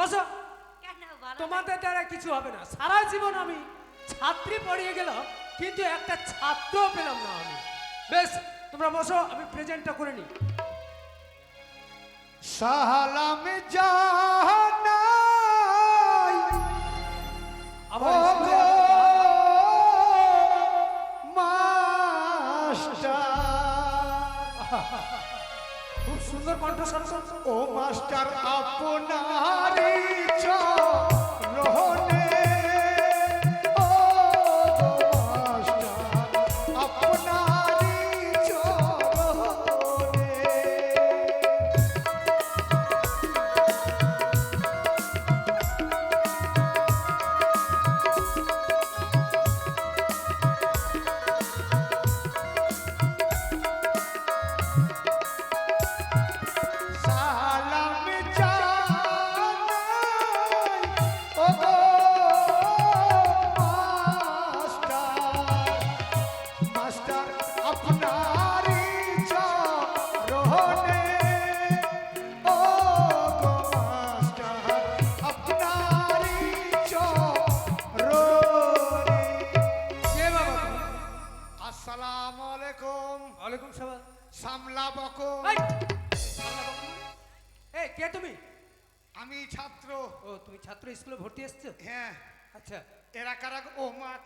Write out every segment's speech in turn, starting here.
বসো। তোমাদের দ্বারা কিছু হবে না। সারা জীবন আমি ছাত্রী পড়িয়ে গেলাম কিন্তু একটা ছাত্র পেলাম না আমি। বেশ তোমরা বসো আমি প্রেজেন্টটা করে নিই। সালাম জানাই। আবার সুন্দর কণ্ঠস্বর। ও মাস্টার আপনারি চরণে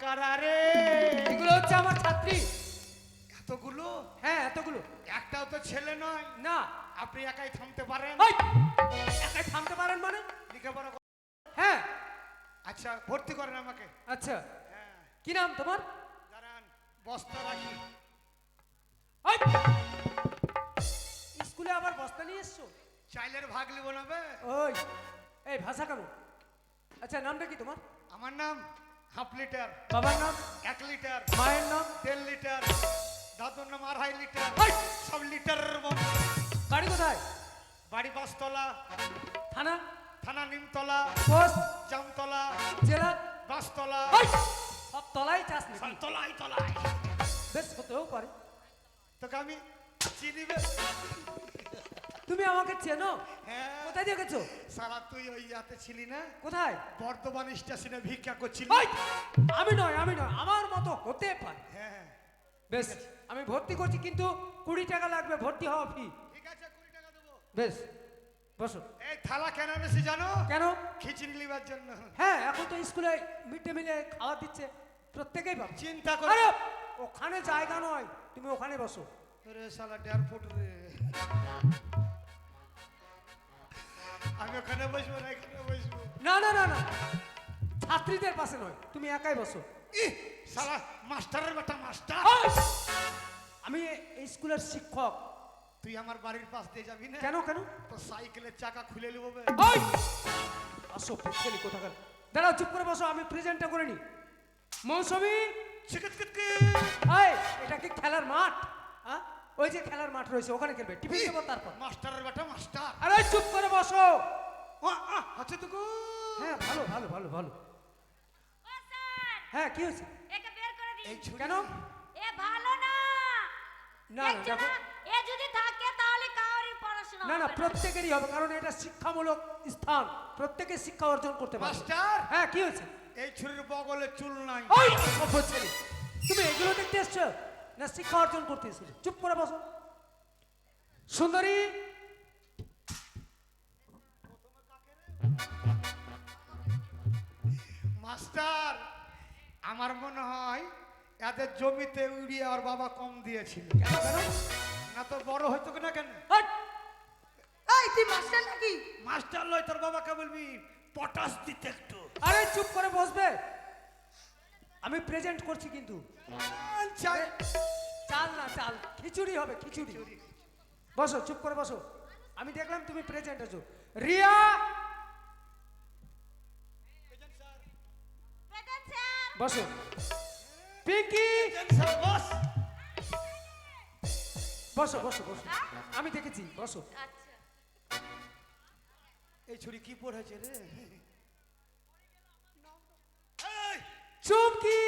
কারা রে? এগুলো হচ্ছে আমার ছাত্রী। এতগুলো? হ্যাঁ এতগুলো। একটাও তো ছেলে নয়। না। আপনি একাই থামতে পারেন। একাই থামতে পারেন মানে? লেখাপড়া হ্যাঁ। আচ্ছা ভর্তি করেন আমাকে। আচ্ছা। হ্যাঁ। কি নাম তোমার? দাঁড়ান বস্তা রাখি! স্কুলে আবার বস্তা নিয়ে এসছো? চাইলের ভাগ লিব না ওই এই ভাষা কেন আচ্ছা নামটা কি তোমার? আমার নাম হাফ লিটার বাবার নাম? এক লিটার মায়ের নাম? দেড় লিটার দাদুর নাম আড়াই লিটার সব লিটারের বাড়ি কোথায়? বাড়ি পাঁচতলা থানা? থানা নিমতলা পোস্ট? জামতলা জেলা? বাসতলা সব তলাই চাষ তলাই তলায়। বেশ হতেও পারে। তোকে আমি চিনিবে তুমি আমাকে চেনো? হ্যাঁ। কোথায় সারা তুই ওই ইয়াতে ছিলি না? কোথায়? বর্ধমান স্টেশনে ভিক্ষা করছিলি। আমি নয় আমি নয় আমার মতো হতে পারে। হ্যাঁ বেশ আমি ভর্তি করছি কিন্তু কুড়ি টাকা লাগবে ভর্তি হওয়া ফি ঠিক আছে কুড়ি টাকা দেবো। বেশ বসো। এই থালা কেন এনেছি জানো? কেন? খিচড়ি লিবার জন্য। হ্যাঁ এখন তো স্কুলে মিড ডে মিলে খাওয়া দিচ্ছে প্রত্যেকেই পাবে চিন্তা করে। ওখানে জায়গা নয় তুমি ওখানে বসো। রে শালা দেড় ফুট রে। আমি ওখানে বসবো না এখানে বসবো। না না না না। ছাত্রীদের পাশে নয় তুমি একাই বসো। ই শালা মাস্টারের বেটা মাস্টার। আমি এই স্কুলের শিক্ষক। তুই আমার বাড়ির পাশ দিয়ে যাবি না? কেন কেন? তো সাইকেলের চাকা খুলে নেব! আসো কোথাকার। দাঁড়াও চুপ করে বসো আমি প্রেজেন্টটা করে নি। মৌসুমি। এটা কি খেলার মাঠ? হ্যাঁ ওই যে খেলার মাঠ রয়েছে ওখানে খেলবে। টিফিন দেবো তারপর। মাস্টারের বেটা মাস্টার। আরে চুপ করে বসো। ও, আ, আছে তো গো। হ্যাঁ ভালো ভালো ভালো ভালো। ও স্যার। হ্যাঁ কি হয়েছে? একে বের করে দিন। এই কেন? এ ভালো না। না না দেখো। এ যদি থাকে তাহলে কাউরি পড়াশোনা না না প্রত্যেকেরই হবে কারণ এটা শিক্ষামূলক স্থান। প্রত্যেকে শিক্ষা অর্জন করতে পারবে। মাস্টার! হ্যাঁ কি হয়েছে? এই ছুরির বগলে চুল নাই। ওই তুমি এগুলো দেখতে এসছো? না শিক্ষা অর্জন করতে চুপ করে বসো। সুন্দরী। মাস্টার আমার মনে হয় এদের জমিতে উড়িয়ে ওর বাবা কম দিয়েছিল। না তো বড় হইতো না কেন! এই তুই মাস্টার নাকি? মাস্টার লয় তোর বাবাকে বলবি পটাশ দিতে একটু। আরে চুপ করে বসবে। আমি প্রেজেন্ট করছি কিন্তু। চাল না চাল। খিচুড়ি হবে খিচুড়ি। বসো চুপ করে বসো। আমি দেখলাম তুমি প্রেজেন্ট আছো। রিয়া! প্রেজেন্ট স্যার বসো। পিঙ্কি! বসো। বসো বসো আমি দেখেছি বসো। আচ্ছা। এই ছুরি কি পড়েছে রে? চুমকি।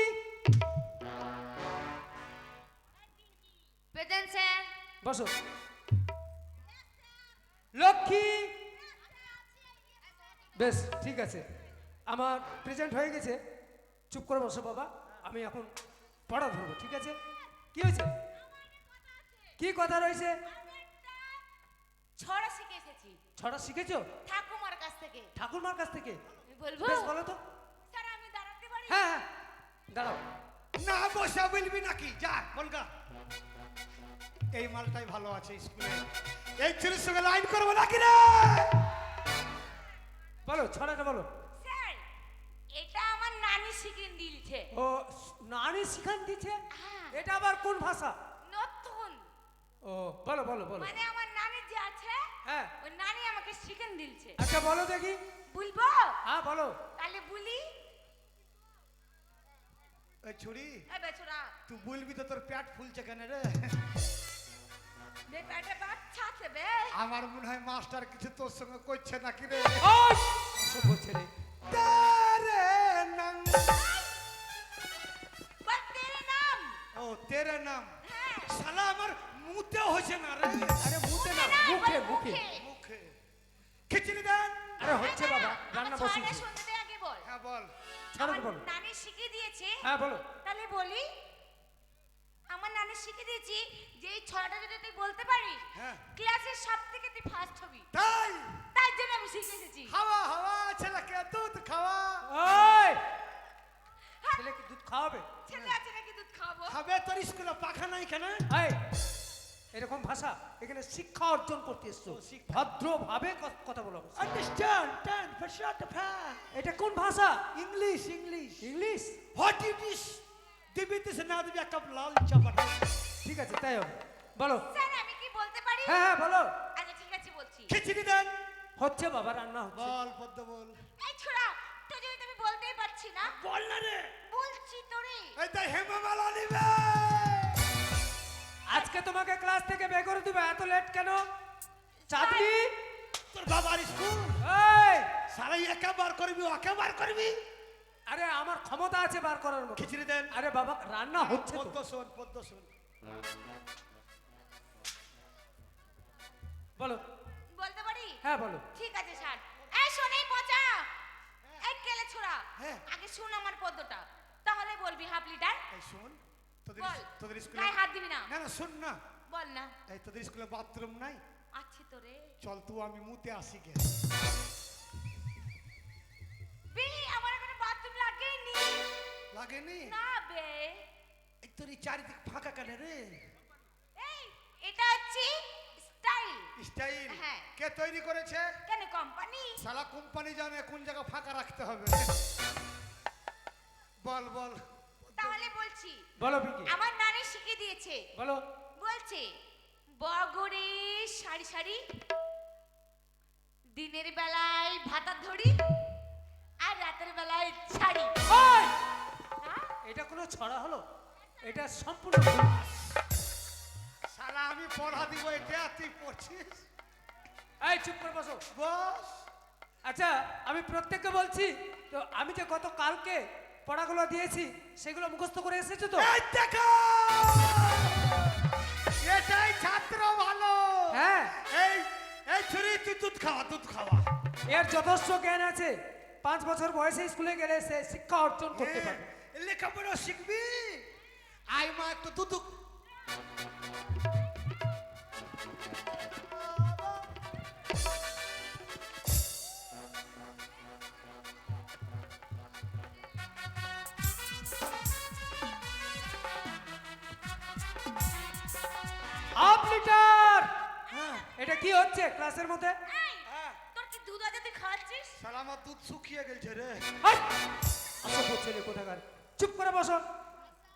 প্রেজেন্ট স্যার বসো। লক্ষ্মী। বেশ ঠিক আছে। আমার প্রেজেন্ট হয়ে গেছে। চুপ করে বসো বাবা আমি এখন পড়া ধরবো ঠিক আছে? কি হয়েছে? কি কথা রয়েছে? ছড়া শিখে এসেছি। ছটা শিখেছো? ঠাকুমার কাছ থেকে। ঠাকুরমার কাছ থেকে? বলব। বলো তো স্যার আমি দাঁড়াতে পারি হ্যাঁ দাঁড়াও। না বসে বলবি নাকি? যা বলগা। এই মালটাই ভালো আছে স্কুলে। এই ছেলের সঙ্গে লাইন করব নাকি রে? বলো ছড়াটা বলো। স্যার এটা আমার নানি শিখিয়ে দিয়েছে। ও নানি শিখান দিচ্ছে হ্যাঁ। এটা আবার কোন ভাষা? নতুন। ও বলো বলো বলো। মানে আমার নানি যে আছে হ্যাঁ। ওই নানি আমাকে শিখিয়ে দিয়েছে। আচ্ছা বলো দেখি। বলব? হ্যাঁ বলো। তাহলে বলি এই ছুরি এই বেচুরা তুই বলবি তো তোর পেট ফুলছে কেন রে? বে পেটে বাচ্চা আছে বে। আমার মনে হয় মাস্টার কিছু তোর সঙ্গে করছে নাকি রে? অসভ্য ছেলে। তেরে নাম। তেরে নাম। ও তেরে নাম। হ্যাঁ। শালা আমার মুতে হয়েছে না রে। আরে মুখে না মুখে মুখে। মুখে। খিচড়ি দেন। আরে হচ্ছে বাবা রান্না ছয়টা বসিয়েছি শুনতে দে আগে বল। হ্যাঁ বল। ছড়াটা আমার বলো নানি শিখিয়ে দিয়েছে। হ্যাঁ বলো। তাহলে বলি আমার নানি শিখিয়ে দিয়েছি যে এই ছড়াটা যদি তুই বলতে পারিস হ্যাঁ। ক্লাসের সব থেকে তুই ফার্স্ট হবি। তাই? তাই জন্য আমি শিখে এসেছি হাওয়া হাওয়া ছেলেকে দুধ খাওয়া। ওই ছেলেকে দুধ খাওয়াবে? ছেলে আছে নাকি দুধ খাওয়াবো? খাবে? তোর স্কুলে পাখা নাই কেন? এই! এরকম ভাষা এখানে শিক্ষা অর্জন করতে এসছো। ভদ্রভাবে কথা বলো। আন্ডারস্ট্যান্ড টান এটা কোন ভাষা? English English English what it is দিবি দিস না দিবি এক কাপ লাল চা পাঠাও ঠিক আছে তাই হবে। বলো। স্যার আমি কি বলতে পারি? হ্যাঁ হ্যাঁ বলো। আচ্ছা ঠিক আছে বলছি। খিচড়ি দেন। হচ্ছে বাবা রান্না হচ্ছে। বল পদ্ম বল। এই ছোড়া তুই যদি তুমি বলতেই পারছি না। বল না রে। বলছি তোরে। এই তাই হেমামালা নিবে। আজকে তোমাকে ক্লাস থেকে বের করে দিবে এত লেট কেন? চাঁদনি? তোর বাবার স্কুল? এই! সারাই একা বার করবি ওকে বার করবি? আরে আমার ক্ষমতা আছে বার করার মতো। খিচড়ি দেন। আরে বাবা রান্না হচ্ছে পদ্ম শোন পদ্ম শোন। বলো। বলতে পারি? হ্যাঁ বলো। ঠিক আছে স্যার এই শোন এই পচা এই কেলে ছোড়া। হ্যাঁ। আগে শুন আমার পদ্মটা। তাহলে বলবি হাফ লিটার। এই শোন তোদের বল। তোদের স্কুলে গায়ে হাত দিবি না। না না শোন না। বল না। এই তোদের স্কুলে বাথরুম নাই? আছে তো রে। চল তুই আমি মুতে আসি গে। বে আমার এখানে বাথরুম লাগেনি। লাগেনি? না বে। এই তোর এই চারিদিক ফাঁকা কেন রে? এই এটা হচ্ছে স্টাইল। স্টাইল? হ্যাঁ। কে তৈরি করেছে? কেন কোম্পানি? সালা কোম্পানি জানে কোন জায়গা ফাঁকা রাখতে হবে। বল বল। বলছি বলো বিকি আমার নানি শিখিয়ে দিয়েছে। বলো। বলছে বগরে সারি সারি দিনের বেলায় ভাতা ধরি আর রাতের বেলায় ছাড়ি। ওই! হ্যাঁ? এটা কোনো ছড়া হলো? এটা সম্পূর্ণ। সালা আমি পড়া দিব এটা তুই পড়ছিস? এই চুপ করে বসো। বস। আচ্ছা আমি প্রত্যেককে বলছি তো আমি যে গত কালকে পড়াগুলো দিয়েছি সেগুলো মুখস্থ করে এসেছ তো? এই দেখো! এটাই ছাত্র ভালো! হ্যাঁ। এই এই ছুরি তুই দুধ খাওয়া দুধ খাওয়া। এর যথেষ্ট জ্ঞান আছে। পাঁচ বছর বয়সে স্কুলে গেলে সে শিক্ষা অর্জন করতে পারে লেখাপড়া শিখবি? আই মা একটু দুধ এটা কি হচ্ছে ক্লাসের মধ্যে? এই, তোর কি দুধ আছে তুই সালা আমার দুধ শুকিয়ে গেছে রে। হাই! অসভ্য ছেলে কোথাকার? চুপ করে বসো।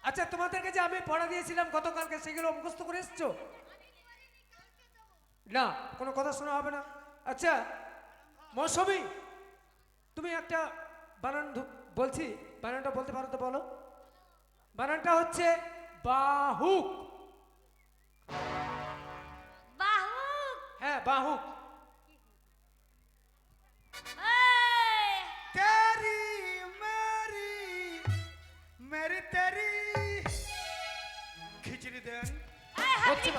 আচ্ছা তোমাদেরকে যে আমি পড়া দিয়েছিলাম গতকালকে সেগুলো মুখস্থ করে এসছো? না কোনো কথা শোনা হবে না। আচ্ছা মৌসুমি তুমি একটা বানান বলছি বানানটা বলতে পারো তো বলো। বানানটা হচ্ছে বাহুক। হ্যাঁ মেরি মেরি খিচড়ি দেন। হচ্ছে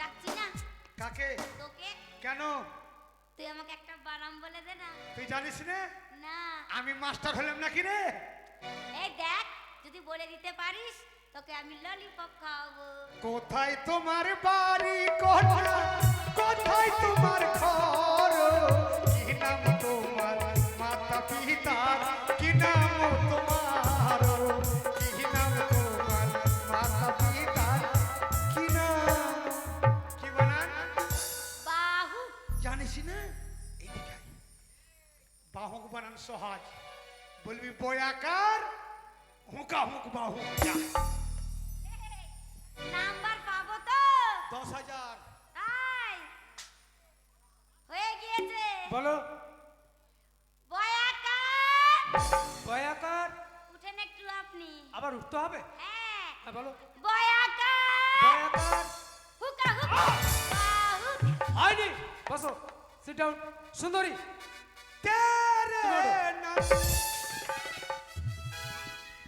ডাকছি না। কাকে? তোকে। কেন? তুই আমাকে একটা বানান নাম বলে দে না। তুই জানিস না? না। আমি মাস্টার হলাম নাকি রে? এই দেখ যদি বলে দিতে পারিস তোকে আমি ললিপপ খাওয়াবো। কোথায় তোমার বাড়ি কোথায়? কোথায় তোমার ঘর। কি নাম তোমার? মাতা পিতা কি নাম তোমার? কি নাম তোমার? মাতা পিতা কি নাম? কি বানান বাহু। জানিস না? এইদিকে আয়। বাহুক বানান সহজ। বলবি বয়াকার হুঁকা হুঁক বাহু। নাম্বার পাবো তো? দশ হাজার। বলো। বয়াকার বয়াকার উঠেন একটু আপনি। আবার উঠতে হবে? হ্যাঁ। হ্যাঁ বলো। বয়াকার বয়াকার হুকা হুকা। বাহু। হয়নি। বসো সিট ডাউন সুন্দরী। তোমার। নাম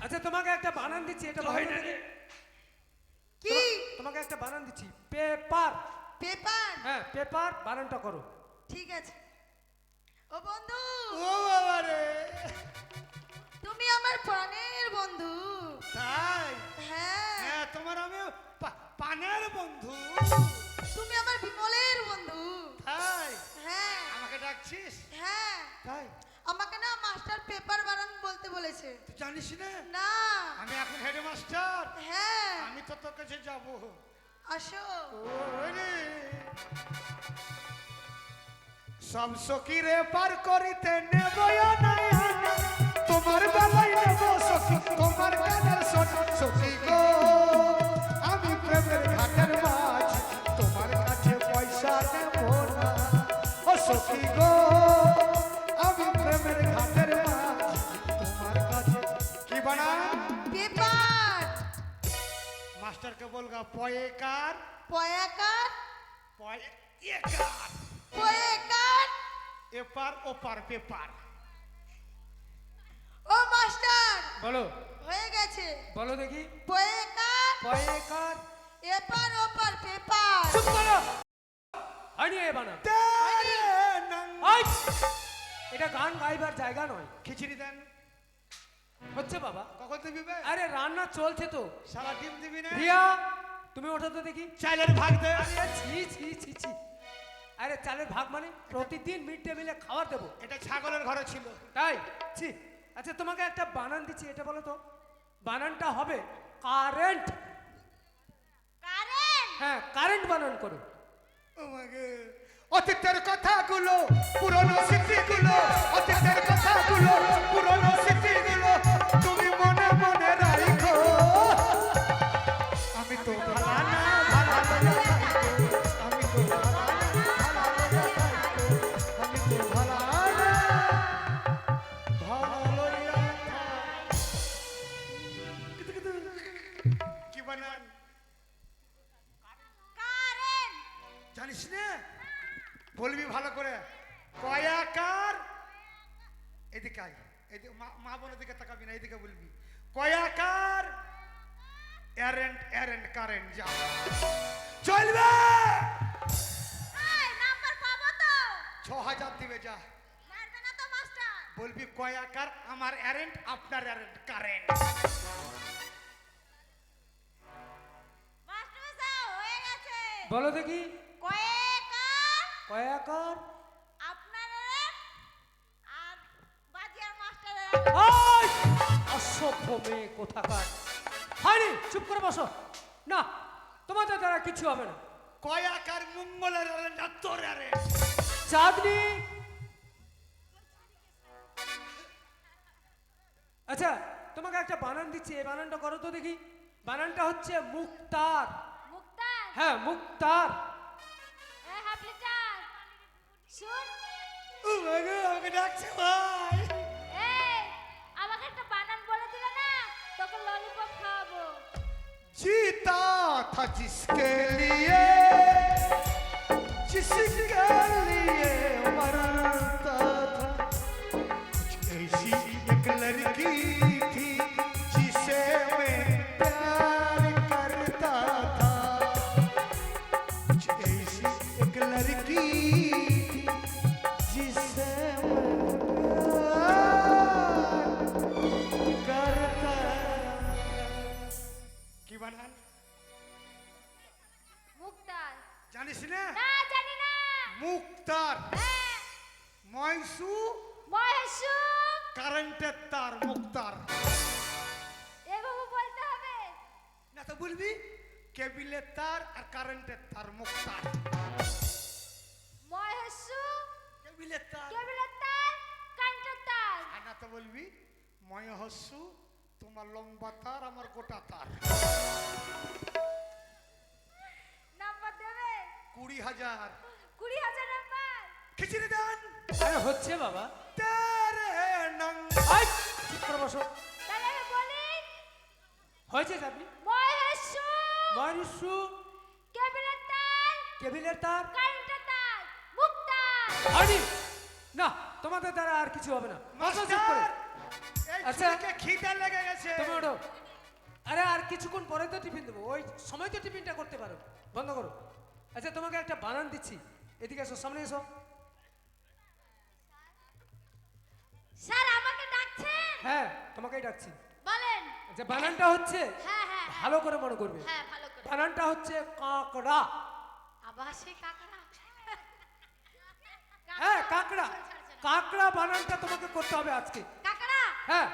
আচ্ছা তোমাকে একটা বানান দিচ্ছি এটা তো দেখি। কি? তোমাকে একটা বানান দিচ্ছি। পেপার। পেপার? হ্যাঁ পেপার বানানটা করো। ঠিক আছে। ও বন্ধু। ও বাবা রে। তুমি আমার প্রাণের বন্ধু। তাই? হ্যাঁ। হ্যাঁ তোমার আমি পানের বন্ধু। তুমি আমার বিমলের বন্ধু। তাই? হ্যাঁ। আমাকে ডাকছিস? হ্যাঁ। তাই? আমাকে না মাস্টার পেপার বানান বলতে বলেছে। তুই জানিস না? না। আমি এখন হেডমাস্টার। হ্যাঁ। আমি তো তোর কাছে যাব। আসো। ওরে সব পার করিতে নেব নয়না। তোমার বেলায় নেব সখী তোমার গানের শোন সখী গো আমি প্রেমের ঘাটের মাছ তোমার কাছে পয়সা নেব না। ও সখী গো আমি প্রেমের ঘাটের মাছ তোমার কাছে কি বানা পেপার। মাস্টারকে বলগা পয়েকার। পয়াকার। পয়েকার পয়াকার। এপার ওপার পেপার ও মাস্টার! বলো। হয়ে গেছে। বলো দেখি। পয়াকার পয়েকার এপার ওপার পেপার। চুপ করো। হয়নি এ বানান তেরে নং। আই! এটা গান গাইবার জায়গা নয়। খিচুড়ি দেন। হচ্ছে বাবা। কখন দিবি বে? আরে রান্না চলছে তো। সারা ডিম দিবি না। রিয়া তুমি ওঠো তো দেখি। চাইলের ভাগ দে। আরে ছি ছি ছি ছি। চালের ভাগ মানে প্রতিদিন মিড ডে মিলে খাবার দেবো। এটা ছাগলের ঘরে ছিল। তাই? ছি আচ্ছা তোমাকে একটা বানান দিচ্ছি এটা বলো তো। বানানটা হবে কারেন্ট কারেন্ট হ্যাঁ কারেন্ট বানান করো। ও অতীতের কথাগুলো পুরনো স্মৃতিগুলো অতীতের কথাগুলো পুরনো স্মৃতিগুলো বলবি ভালো করে। কয়াকার এদিকে আয়। এদিকে মা মা বোনের দিকে তাকাবি না এদিকে বলবি। কয়াকার এরেন্ট এরেন্ট কারেন্ট যা। চলবে! এই নাম্বার পাবো তো। ছ হাজার দিবে যা। মারবে না তো মাস্টার বলবি কয়াকার আমার এরেন্ট আপনার এরেন্ট কারেন্ট মাস্টার মশাই হয়ে গেছে। বলো দেখি। কয়েকার আর মাস্টারের আই! অসভ্য মেয়ে কোথাকার। হয়নি চুপ করে বসো। না তোমাদের দ্বারা কিছু হবে না। কয়াকার মঙ্গলের আর তোর এরেন্ট চাঁদনি! আচ্ছা তোমাকে একটা বানান দিচ্ছি। এই বানানটা করো তো দেখি। বানানটা হচ্ছে মুক্তার। মুক্তার? হ্যাঁ মুক্তার। ও মা গো, আমাকে ডাকছে ভাই এই আমাকে একটা বানান বলে দিলে না তোকে ললিপপ খাওয়াবো जीता था जिसके लिए जिसके মুক্তার। জানিস না? না জানি না। মুক্তার। হ্যাঁ। ময়সু ময়সু কারেন্টের তার মুক্তার। এভাবে বলতে হবে। না তো বলবি? কেবিলের তার আর কারেন্টের তার মুক্তার। মহেশু। কেবিলের তার। কেবিলের তার কারেন্টের তার। আর না তো বলবি? ময়হস্যু তোমার লম্বা তার আমার গোটা তার। কুড়ি হাজার। কুড়ি হাজার নাম্বার খিচুড়ি দেন আরে হচ্ছে বাবা। তেরে নং আই, চুপ করে বসো। তাহলে আমি হয়েছে আপনি? মহেশু। ময়ূরসু কেবলের তার। কেবিলের তার। কারেন্টের তার। মুক্তার হয়নি না তোমাদের দ্বারা আর কিছু হবে না। বসো চুপ করে। আচ্ছা। খিদে লেগে গেছে। তুমি ওঠো। আরে আর কিছুক্ষণ পরে তো টিফিন দেবো। ওই সময় তো টিফিনটা করতে পারো। বন্ধ করো। আচ্ছা তোমাকে একটা বানান দিচ্ছি। এদিকে এসো সামনে এসো। স্যার আমাকে ডাকছেন? হ্যাঁ তোমাকেই ডাকছি। বলেন। আচ্ছা বানানটা হচ্ছে হ্যাঁ হ্যাঁ। হ্যাঁ। ভালো করে মনে করবে। হ্যাঁ ভালো করে। বানানটা হচ্ছে কাঁকড়া। আবার সেই কাকড়া? হ্যাঁ কাঁকড়া। কাঁকড়া বানানটা তোমাকে করতে হবে আজকে। কাকড়া? হ্যাঁ।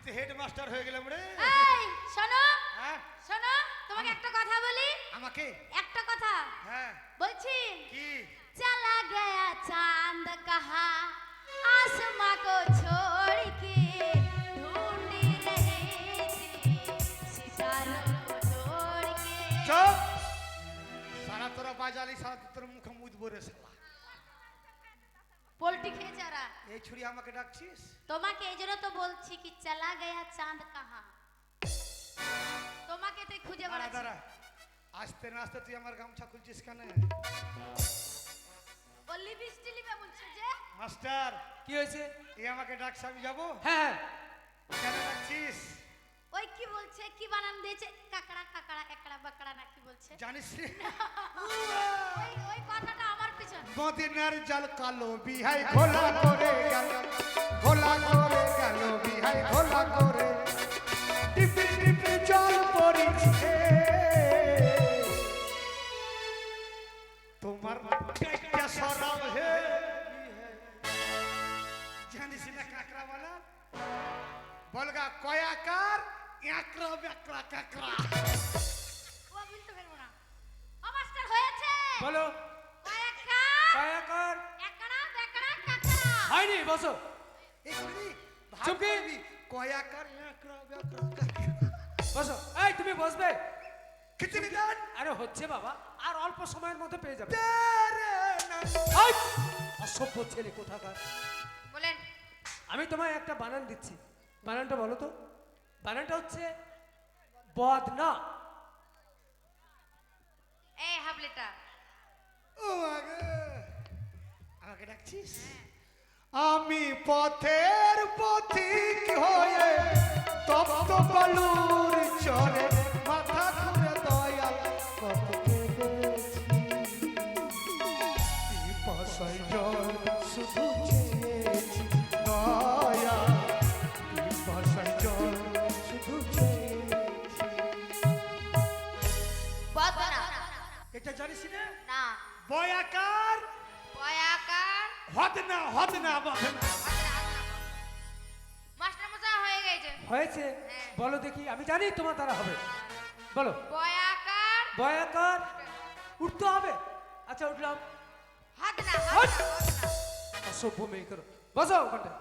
তো হেডমাস্টার হয়ে গেলাম রে এই শোনো হ্যাঁ শোনো তোমাকে একটা কথা বলি আমাকে একটা কথা হ্যাঁ বলছি কি चला गया चांद कहा आसमां को छोड़ के ढूंढ रहे थे सितारों को छोड़ के চুপ সারা তোরা বাজালি সারা তোর মুখে মুদবো রে শালা পোল্ট্রি খেয়ে যারা। এই ছুরি আমাকে ডাকছিস? তোমাকে এই জন্য তো বলছি কি চলা গয়া চাঁদ কাহা? তোমাকে তুই খুঁজে বেড়াচ্ছি। দাঁড়া। আস্তে না আস্তে তুই আমার গামছা খুলছিস কেন? বললি বৃষ্টি লিবে বলছো যে। মাস্টার কি হয়েছে? এই আমাকে ডাকছে আমি যাব? হ্যাঁ কেন ডাকছিস? ওই কি বলছে কি বানান দিয়েছে? কাকড়া কাকড়া একড়া বাকড়া না কি বলছে? জানিস রে। ওই ওই কথাটা মদিনার জল কালো বিহাই ঘোলা করে গেল। ঘোলা করে গেল বিহাই ঘোলা করে। টিপি টিপি জল পড়িছে। তোমার পেটটা সরাব হে। জানিস না কাকড়া বলা বলগা কয়াকার একরা বেকরা কাকড়া। ও বলতে পারব না। ও হয়েছে। বলো। কায়াকার। হয়নি বসো। কয়াকার বসো। এই তুমি বসবে। আরে হচ্ছে বাবা আর অল্প সময়ের মধ্যে পেয়ে যাবে! অসভ্য ছেলে কোথাকার। বলেন। আমি তোমায় একটা বানান দিচ্ছি। বানানটা বলো তো। বানানটা হচ্ছে বদনা। এই হাবলেটা। ও আগে। আমাকে ডাকছিস? আমি পথের পথিক হয়ে তপ্ত বলুর চরে হয়েছে। বলো দেখি আমি জানি তোমার দ্বারা হবে। বলো। বয়াকার। বয়াকার? উঠতে হবে। আচ্ছা উঠলাম। হাত না হাত। হাত অসভ্য মেয়ে করো। বসো ওখানটা